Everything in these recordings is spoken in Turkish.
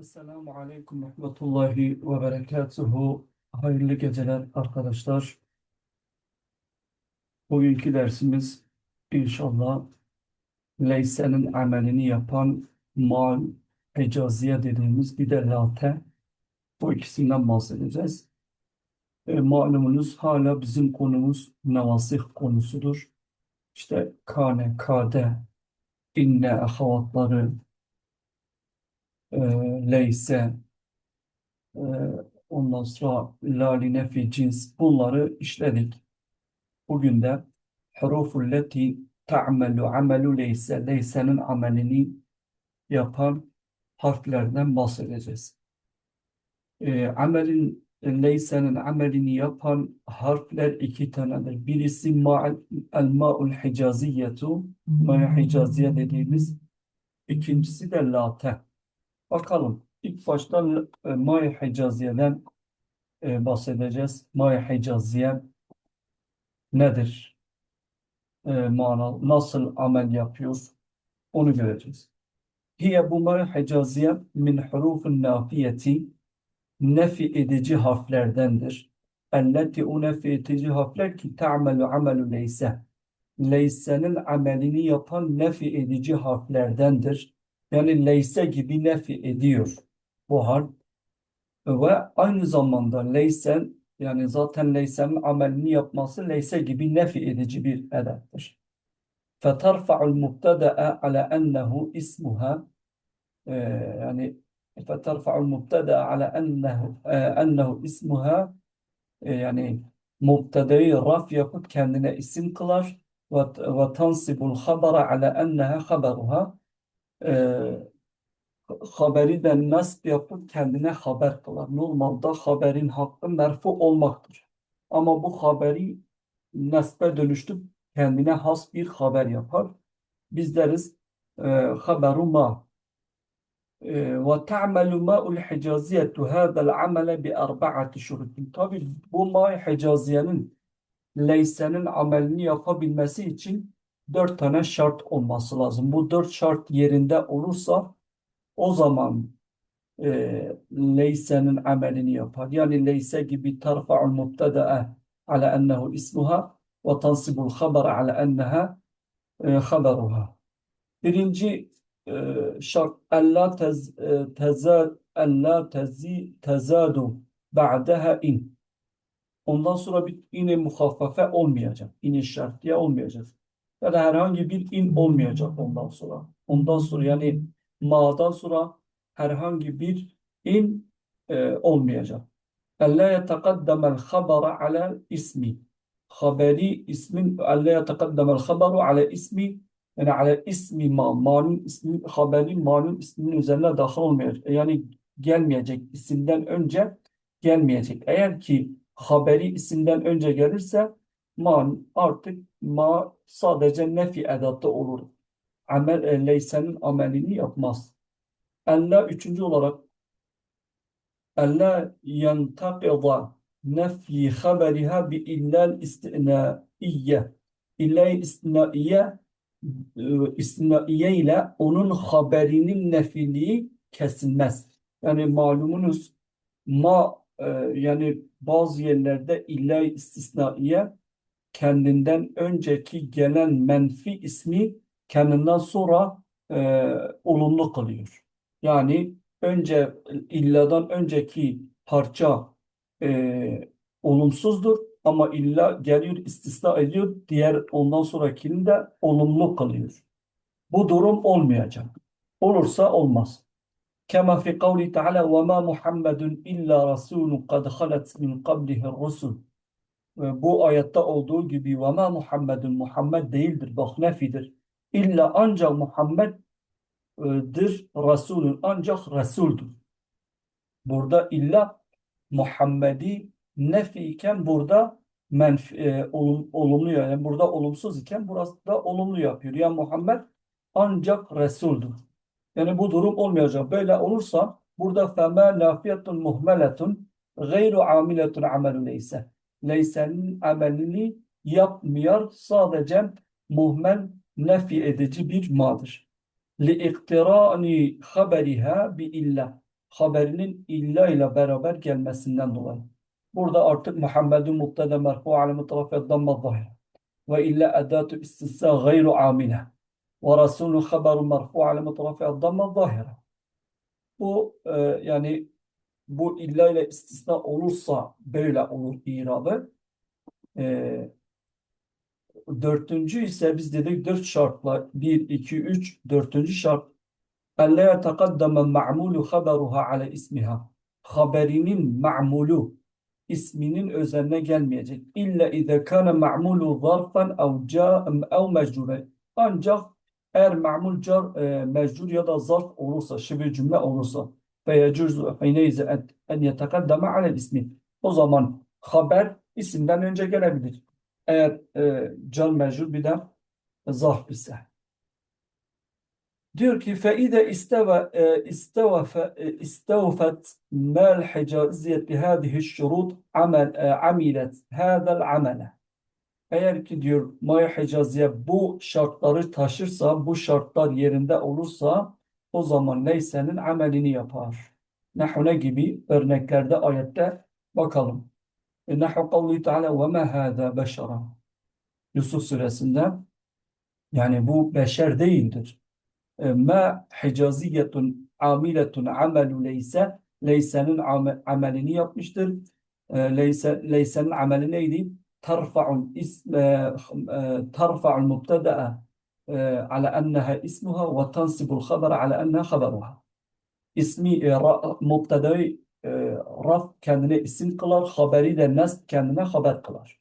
Esselamu Aleyküm Rahmetullahi ve Berekatuhu. Hayırlı geceler arkadaşlar. Bugünkü dersimiz inşallah Leyse'nin amelini yapan mal, hecaziye dediğimiz bir de late. Bu ikisinden bahsedeceğiz. E, malumunuz hala bizim konumuz nevasih konusudur. İşte kane, kade, inne, ahavatları, e, leyse, ondan sonra laline fi cins bunları işledik. Bugün de huruful leti ta'melu amelu leyse, leysenin amelini yapan harflerden bahsedeceğiz. E, amelin, leysenin amelini yapan harfler iki tanedir. Birisi ma'al, ma'ul hicaziyetu, ma'ul hicaziye dediğimiz, ikincisi de late. Bakalım. İlk başta e, Maya Hicaziye'den e, bahsedeceğiz. Maya Hicaziye nedir? E, mana, nasıl amel yapıyor? Onu göreceğiz. Hiye bu Maya Hicaziye min hurufun nafiyeti nefi edici harflerdendir. Elleti o nefi edici harfler ki ta'melu amelu leyse. Leyse'nin amelini yapan nefi edici harflerdendir Yani leyse gibi nefi ediyor bu harf. Ve aynı zamanda leysen yani zaten leysenin amelini yapması leyse gibi nefi edici bir edattir. فَتَرْفَعُ الْمُبْتَدَأَ عَلَى أَنَّهُ اسمها Ee, yani فَتَرْفَعُ الْمُبْتَدَأَ عَلى أَنَّهُ أَنَّهُ اسمها Ee, yani mubtedayı raf yapıp kendine isim kılar ve ve tansibul habara ala enneha haberuha ee, haberi de nasb yapıp kendine haber kılar. Normalde haberin hakkı merfu olmaktır. Ama bu haberi nasbe dönüştürüp kendine has bir haber yapar. Biz deriz e, haberu ma e, ve ta'melu ma'ul hicaziyetu hâzel amele bi arba'ati şurutin. Tabi bu ma hicaziyenin leysenin amelini yapabilmesi için dört tane şart olması lazım. Bu dört şart yerinde olursa o zaman e, leysenin amelini yapar. Yani leyse gibi tarfa'ul mubtada'a ala ennehu ismuha ve tansibul haber ala enneha e, haberuha. Birinci e, şart ella tez, e, teza, ella tezi, tezadu ba'daha in. Ondan sonra bir ine muhaffafe olmayacak. İne şartiye olmayacak Ya da herhangi bir in olmayacak ondan sonra. Ondan sonra yani ma'dan sonra herhangi bir in e, olmayacak. ألا يتقدم الخبر على الاسم خبري اسم ألا يتقدم الخبر على اسم yani على ismi ma ma'nun ismi haberi ma'nun isminin üzerine dahil olmayacak. Yani gelmeyecek isimden önce gelmeyecek. Eğer ki haberi isimden önce gelirse man artık ma sadece nefi edatı olur. Amel e, leysenin amelini yapmaz. Ella üçüncü olarak Ella yentakida nefyi haberiha bi illal istinaiye. İllal istinaiye e, istinaiye ile onun haberinin nefiliği kesilmez. Yani malumunuz ma e, yani bazı yerlerde illa istisnaiye kendinden önceki gelen menfi ismi kendinden sonra e, olumlu kılıyor. Yani önce illadan önceki parça e, olumsuzdur ama illa geliyor istisna ediyor diğer ondan sonrakini de olumlu kılıyor. Bu durum olmayacak. Olursa olmaz. Kema fi kavli ta'ala ve ma Muhammedun illa rasulun kad halet min kablihi rusul. bu ayette olduğu gibi وَمَا Muhammedun Muhammed değildir. Bak nefidir. İlla ancak Muhammed'dir Resulün. Ancak Resul'dür. Burada illa Muhammedi nefi iken burada menfi, e, olum, olumlu yani burada olumsuz iken burası da olumlu yapıyor. Yani Muhammed ancak Resul'dür. Yani bu durum olmayacak. Böyle olursa burada فَمَا لَافِيَةٌ مُهْمَلَةٌ غَيْرُ عَامِلَةٌ عَمَلُ لَيْسَ Leyse'nin amelini yapmıyor. Sadece muhmel nefi edici bir madır. Liiktirani haberiha bi illa. Haberinin illa ile beraber gelmesinden dolayı. Burada artık Muhammedun mubtada merfu alemi tarafı damma zahir. Ve illa edatu istisna gayru amile. Ve rasulü haberu merfu alemi tarafı damma zahir. Bu e, yani bu illa ile istisna olursa böyle olur irabı. E, dördüncü ise biz dedik dört şartla bir, iki, üç, dördüncü şart en la yetekaddeme ma'mulu haberuha ale ismiha haberinin ma'mulu isminin özeline gelmeyecek. İlla ize kana ma'mulu zarfen ev ca'em ev mecrure. Ancak eğer ma'mul car e, mecrur ya da zarf olursa, şibe cümle olursa feyecuzu hineyze en yetekaddeme alel ismi. O zaman haber isimden önce gelebilir. Eğer e, can mecrur bir de zarf ise. Diyor ki feide isteva e, isteva fe, e, istevfet mel hicaziyet bi hadihi şurut amel e, amilet hadal amele. Eğer ki diyor maya hicaziye bu şartları taşırsa, bu şartlar yerinde olursa o zaman neysenin amelini yapar. Nahune gibi örneklerde ayette bakalım. E, Nahu kavli Teala ve ma hâzâ beşera. Yusuf suresinde yani bu beşer değildir ma hicaziyetun amiletun amelu leyse leysenin amelini yapmıştır. Leyse, leysenin ameli neydi? Tarfa'ul ism tarfa'ul mubtada'a على أنها اسمها وتنصب الخبر على أنها خبرها. İsmi mubtadayı raf kendine isim kılar, haberi de nasb kendine haber kılar.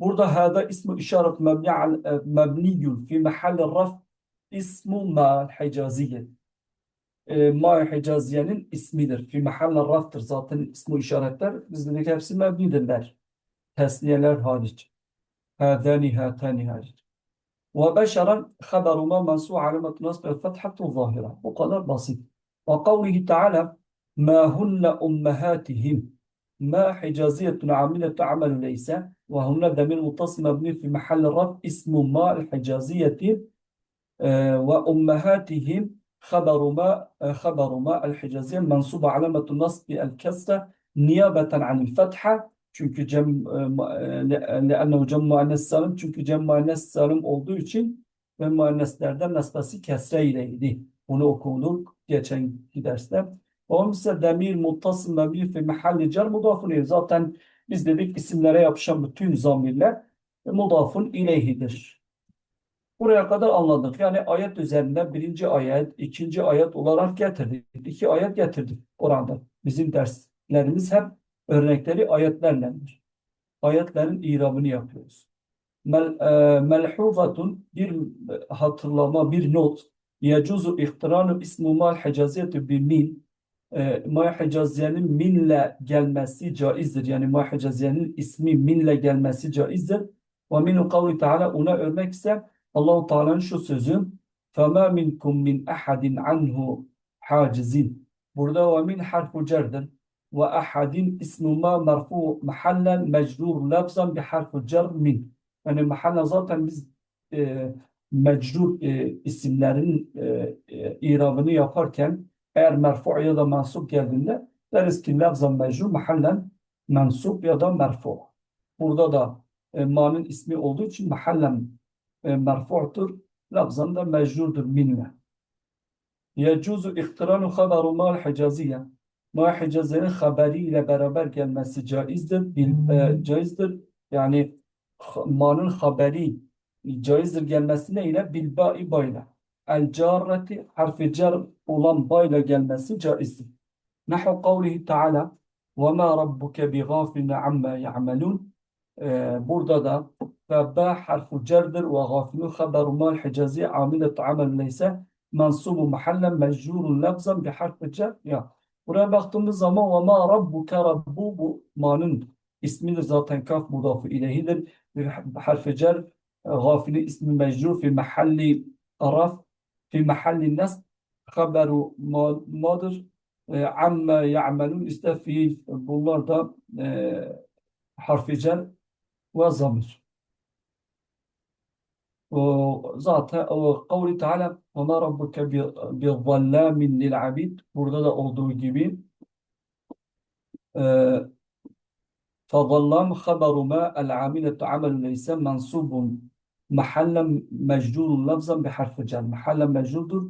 Burada hada ismu işaret mebni mebniyun fi mahalli raf İsmu ma hicaziye. E, ma hicaziyenin ismidir. Fi mahalle raftır. Zaten ismu işaretler bizdeki hepsi mebnidirler. Tesniyeler hariç. Hâzâni hâtâni hariç. وبشرا خبر ما منصوع علامة نصب الفتحة الظاهرة وقال بسيط وقوله تعالى ما هن أمهاتهم؟ ما حجازية عاملة عمل ليس؟ وهن ضمير متصل مبني في محل الرفع اسم ما الحجازية؟ آه، وأمهاتهم خبر ما آه، خبر ما الحجازية منصوب علامة النصب الكسرة نيابة عن الفتحة çünkü cem لأنه cem muannes salim çünkü cem muannes salim olduğu için ve muanneslerden nasbası kesre ileydi. Bunu okuduk geçen derste. O ise demir muttasıl mebni fi mahalli cer mudafun Zaten biz dedik isimlere yapışan bütün zamirler mudafun ileyhidir. Buraya kadar anladık. Yani ayet üzerinden birinci ayet, ikinci ayet olarak getirdik. İki ayet getirdik Kur'an'da. Bizim derslerimiz hep örnekleri ayetlerlendir. Ayetlerin irabını yapıyoruz. Mel, e, melhuzatun bir hatırlama, bir not. Yecuzu ihtiranu ismu mal hicaziyetu bi min. E, ma hicaziyenin minle gelmesi caizdir. Yani ma hicaziyenin ismi minle gelmesi caizdir. Ve minu kavli teala ona örnek ise Allahu Teala'nın şu sözü فَمَا مِنْكُمْ مِنْ أَحَدٍ عَنْهُ حَاجِزٍ Burada ve min harfu cerdir ve ahadin ismu ma merfu mahallen mecrur lafzan bi harfu cer min. Yani mahallen zaten biz e, mecrur e, isimlerin e, e, irabını yaparken eğer merfu ya da mensup geldiğinde deriz ki lafzan mecrur mahallen mensup ya da merfu. Burada da e, ma'nın ismi olduğu için mahallen e, merfu'tur. Lafzan da mecrurdur minle. Yecuzu ihtiranu haberu mal hicaziye. ما حجاز خبري إلى برابر كان مسي جائز در آه، جائز در يعني مال خبري جائز در كان مسي نيلا بالباء بايلا الجارة حرف جر ولم بايلا كان مسي جائز در. نحو قوله تعالى وما ربك بغافل عما يعملون آه، بوردا دا فبا حرف جر در وغافل خبر مال حجازي عامل عمل ليس منصوب محلا مجرور لفظا بحرف جر. يعني buraya baktığımız zaman ve ma rabbuke rabbu bu manın ismidir zaten kaf mudafı ileyhidir bir harfi cer gafili ismi mecrur fi mahalli araf fi mahalli nas haberu madır. Amma ya'melun iste fi bunlar da e, harfi cer ve zamir zaten o kavli Teala وَمَا رَبُّكَ بِظَلَّامٍ لِلْعَبِيدِ Burada da olduğu gibi e, فظلام خبر ما العاملة عمل ليس منصوب محلا مجرور لفظا بحرف جر محلا مجرور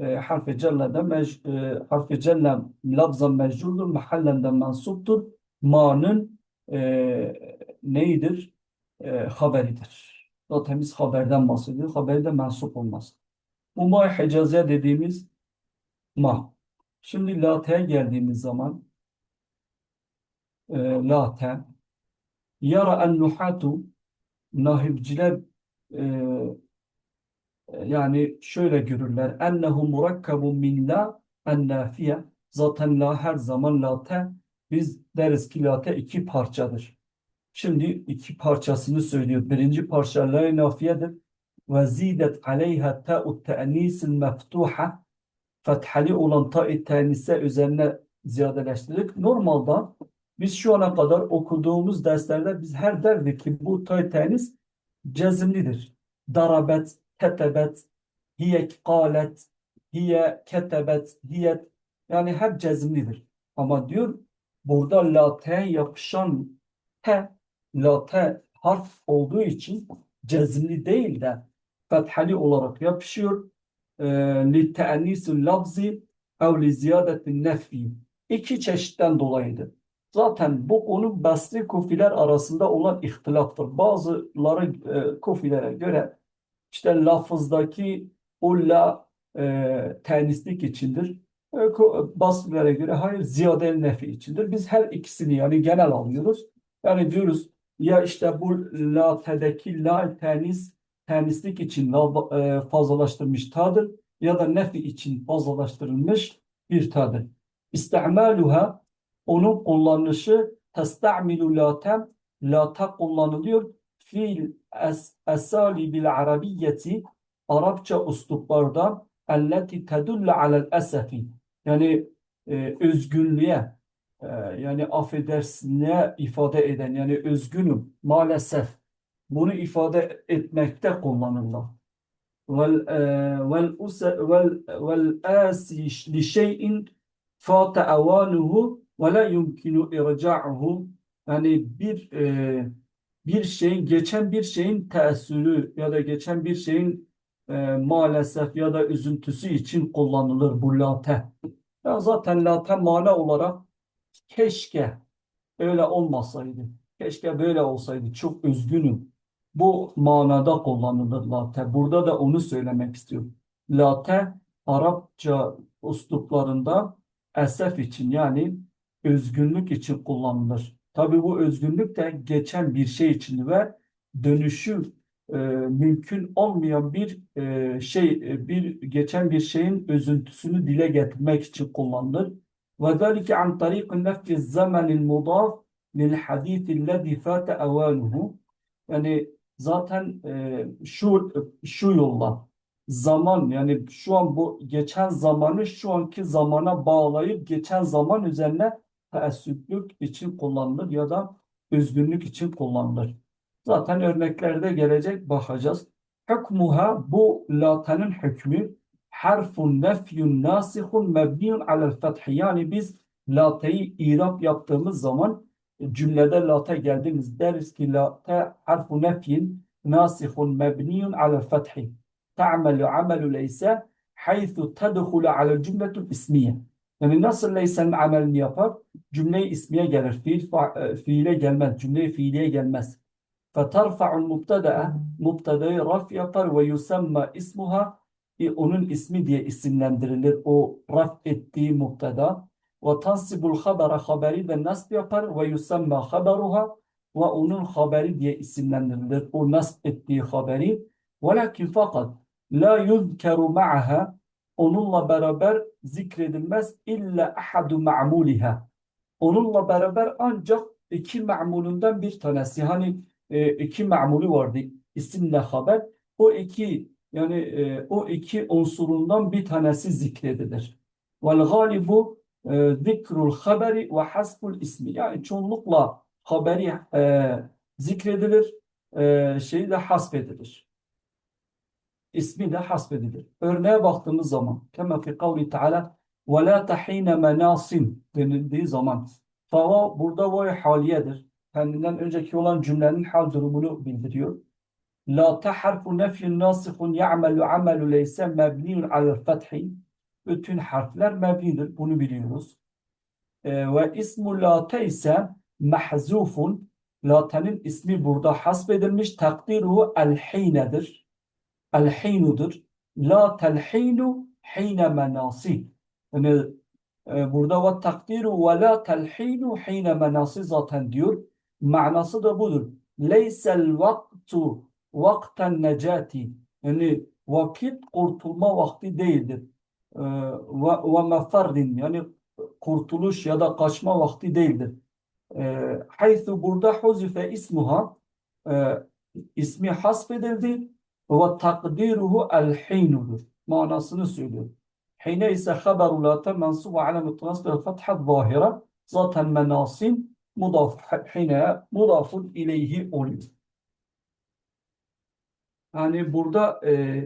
e, harfi cellede mec, e, harfi celle lafzan mecrurdur mahallen de mensuptur ma'nın e, neyidir? E, haberidir. Zaten biz haberden bahsediyoruz. Haberi de mensup olmaz. Bu ma hicaziye dediğimiz ma. Şimdi late'ye geldiğimiz zaman e, late yara en nuhatu nahivciler e, yani şöyle görürler ennehu murakkabun min la en zaten la her zaman late biz deriz ki late iki parçadır. Şimdi iki parçasını söylüyor. Birinci parça la nafiyedir ve zidet aleyha ta'u te'nisil meftuha fethali olan ta'i tenise üzerine ziyadeleştirdik. Normalde biz şu ana kadar okuduğumuz derslerde biz her derdik ki bu ta'i tenis cezimlidir. Darabet, ketebet, hiye kalet, hiye ketebet, hiye yani hep cezimlidir. Ama diyor burada la te yapışan te la te harf olduğu için cezimli değil de fethali olarak yapışıyor. Li te'nisul lafzi ev li ziyadetin nefi. İki çeşitten dolayıdır. Zaten bu konu Basri Kufiler arasında olan ihtilaftır. Bazıları e, Kufilere göre işte lafızdaki o la e, tenislik içindir. E, Basrilere göre hayır ziyade nefi içindir. Biz her ikisini yani genel alıyoruz. Yani diyoruz ya işte bu la tedeki la tenis tenislik için e, fazlalaştırmış tadır ya da nefi için fazlalaştırılmış bir tadır. İstimaluha onun kullanışı testamilu latem lata kullanılıyor fil es, esalibil arabiyyeti Arapça usluplarda elleti tedullu alel esefi yani e, özgünlüğe e, yani affedersine ifade eden yani özgünüm maalesef bunu ifade etmekte kullanırlar. Vel e, vel li şeyin fata avanuhu ve la yumkinu irca'uhu yani bir e, bir şeyin geçen bir şeyin teessürü ya da geçen bir şeyin e, maalesef ya da üzüntüsü için kullanılır bu late. Ya zaten late mana olarak keşke öyle olmasaydı. Keşke böyle olsaydı. Çok üzgünüm. Bu manada kullanılır late. Burada da onu söylemek istiyorum. Late Arapça usluplarında esef için yani özgünlük için kullanılır. Tabii bu özgünlük de geçen bir şey için ve dönüşü e, mümkün olmayan bir e, şey, e, bir geçen bir şeyin üzüntüsünü dile getirmek için kullanılır. وذلك عن طريق نفي الزمن المضاف للحديث الذي فات أوانه yani zaten e, şu şu yolla zaman yani şu an bu geçen zamanı şu anki zamana bağlayıp geçen zaman üzerine teessüplük için kullanılır ya da üzgünlük için kullanılır. Zaten örneklerde gelecek bakacağız. Hükmuha bu latanın hükmü حرف نفي ناسخ مبني على الفتح يعني biz لاتي إيراب yaptığımız zaman cümlede لاتي geldiğimiz deriz ki لاتي حرف نفي ناسخ مبني على الفتح تعمل عمل ليس حيث تدخل على الجملة الإسمية يعني nasıl ليس العمل yapar? Cümleyi ismiye gelir fiil fa- e, fiile gelmez cümleyi fiiliye gelmez. فترفع المبتدأ مبتدأ رفع يطر ويسمى اسمها e, onun ismi diye isimlendirilir. O raf ettiği mubtada. Ve tansibul habara haberi de nasb yapar ve yusemma haberuha ve onun haberi diye isimlendirilir. O nasb ettiği haberi. Velakin fakat la yuzkeru ma'aha onunla beraber zikredilmez illa ahadu ma'muliha. Onunla beraber ancak iki ma'mulundan bir tanesi. Hani e, iki ma'muli vardı isimle haber. O iki yani e, o iki unsurundan bir tanesi zikredilir. Vel galibu e, zikrul haberi ve hasful ismi. Yani çoğunlukla haberi e, zikredilir, e, şeyi de hasfedilir. ismi de hasbedilir. Örneğe baktığımız zaman kema fi kavli teala ve la tahine menasin denildiği zaman fava burada vay haliyedir. Kendinden önceki olan cümlenin hal durumunu bildiriyor. La ta harfu nefyin nasihun ya'melu amelu leyse mebniyun alel fethi. Bütün harfler mebnidir. Bunu biliyoruz. Ee, ve ismu late ise mahzufun. Late'nin ismi burada hasbedilmiş. Takdiruhu el-hinedir. El-hinudur. La telhinu hine menasi. Yani e, burada ve takdiru ve la telhinu hine menasi zaten diyor. Manası da budur. Leysel vaktu vakten necati. Yani vakit kurtulma vakti değildir. Ee, Ve, ve meferrin yani kurtuluş ya da kaçma vakti değildir. Ee, Haythu burada huzife ismuha e, ismi hasfedildi ve takdiruhu el-hinudur. Manasını söylüyor. Hine ise haberu late mensubu alamet nasb ve fethat zahira zaten menasin mudaf hine mudafun ileyhi oluyor. Yani burada e,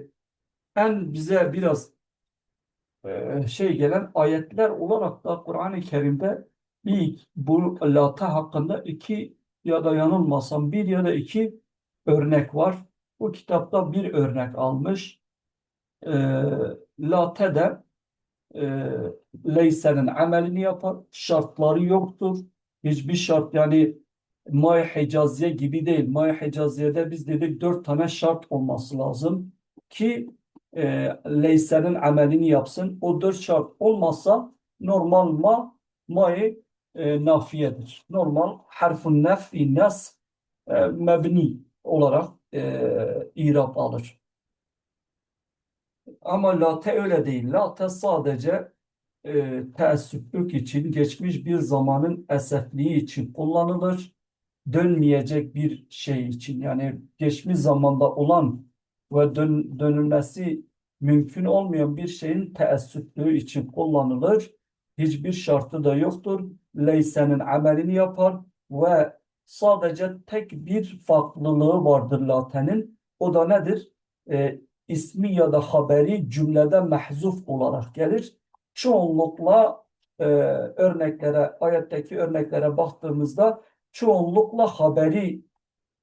en bize biraz e, şey gelen ayetler olarak da Kur'an-ı Kerim'de bir bu lata hakkında iki ya da yanılmasam bir ya da iki örnek var. Bu kitapta bir örnek almış. E, late de e, Leyse'nin amelini yapar. Şartları yoktur. Hiçbir şart yani May Hicaziye gibi değil. May Hicaziye'de biz dedik dört tane şart olması lazım ki e, Leyse'nin amelini yapsın. O dört şart olmazsa normal ma may e, nafiyedir. Normal harfun nefi nas e, mebni olarak e, irab alır. Ama late öyle değil. Late sadece e, teessüplük için, geçmiş bir zamanın esefliği için kullanılır. Dönmeyecek bir şey için yani geçmiş zamanda olan ve dön, dönülmesi mümkün olmayan bir şeyin teessüplüğü için kullanılır. Hiçbir şartı da yoktur. Leyse'nin amelini yapar ve sadece tek bir farklılığı vardır latenin. O da nedir? E, ismi ya da haberi cümlede mahzuf olarak gelir. Çoğunlukla e, örneklere, ayetteki örneklere baktığımızda çoğunlukla haberi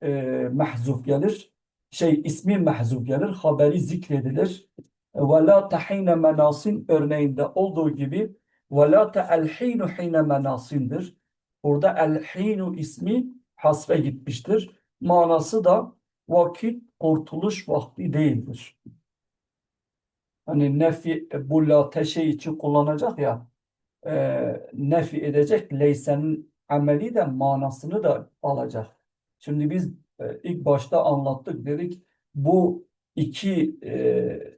e, mahzuf gelir. Şey ismi mahzuf gelir, haberi zikredilir. Ve la tahine menasin örneğinde olduğu gibi ve la te'elhinu hine menasindir. Burada elhinu ismi hasfe gitmiştir. Manası da vakit kurtuluş vakti değildir. Hani nefi bu la şey için kullanacak ya e, nefi edecek leysenin ameli de manasını da alacak. Şimdi biz e, ilk başta anlattık dedik bu iki e,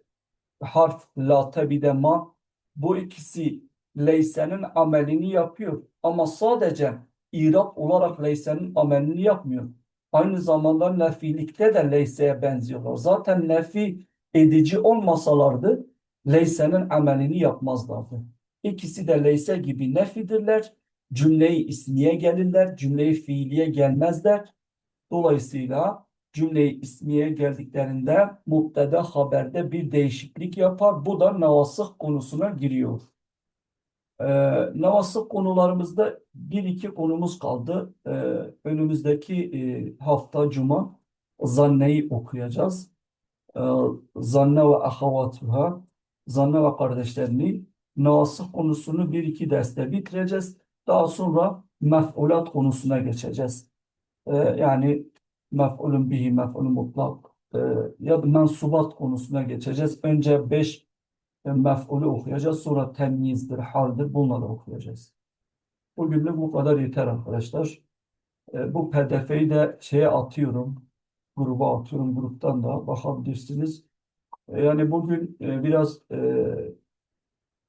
harf la tabi de ma bu ikisi leysenin amelini yapıyor ama sadece irab olarak leysenin amelini yapmıyor. Aynı zamanda nefilikte de leyseye benziyorlar. Zaten nefi edici olmasalardı leysenin amelini yapmazlardı. İkisi de leyse gibi nefidirler. Cümleyi ismiye gelirler, cümleyi fiiliye gelmezler. Dolayısıyla cümleyi ismiye geldiklerinde mubteda haberde bir değişiklik yapar. Bu da navasıh konusuna giriyor. Ee, navasıh konularımızda bir iki konumuz kaldı. Ee, önümüzdeki e, hafta cuma zanneyi okuyacağız. Ee, zanne ve ahavatuha, zanne ve kardeşlerini navasıh konusunu bir iki derste bitireceğiz. Daha sonra mef'ulat konusuna geçeceğiz. Ee, yani mef'ulun bihi, mef'ulun mutlak e, ya da mensubat konusuna geçeceğiz. Önce beş e, mef'ulü okuyacağız. Sonra temyizdir, haldir bunları okuyacağız. Bugünlük bu kadar yeter arkadaşlar. E, bu pdf'yi de şeye atıyorum. Gruba atıyorum. Gruptan da bakabilirsiniz. E, yani bugün e, biraz e,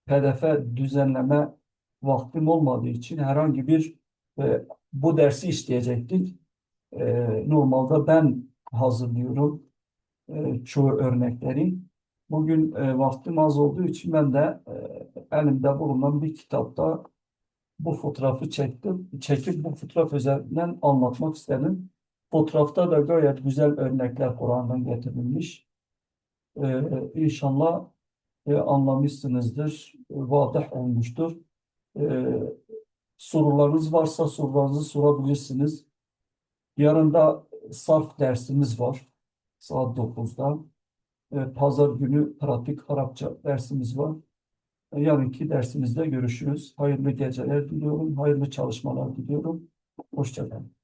pdf düzenleme vaktim olmadığı için herhangi bir e, bu dersi işleyecektik. E, normalde ben hazırlıyorum e, çoğu örnekleri. Bugün e, vaktim az olduğu için ben de e, elimde bulunan bir kitapta bu fotoğrafı çektim. Çekip bu fotoğraf üzerinden anlatmak istedim. Fotoğrafta da gayet güzel örnekler Kur'an'dan getirilmiş. Ee, inşallah e, anlamışsınızdır, vadah olmuştur. Ee, sorularınız varsa sorularınızı sorabilirsiniz. Yarın da sarf dersimiz var saat 9'da. Ee, Pazar günü pratik Arapça dersimiz var. Ee, Yarınki dersimizde görüşürüz. Hayırlı geceler diliyorum, hayırlı çalışmalar diliyorum. Hoşça kalın.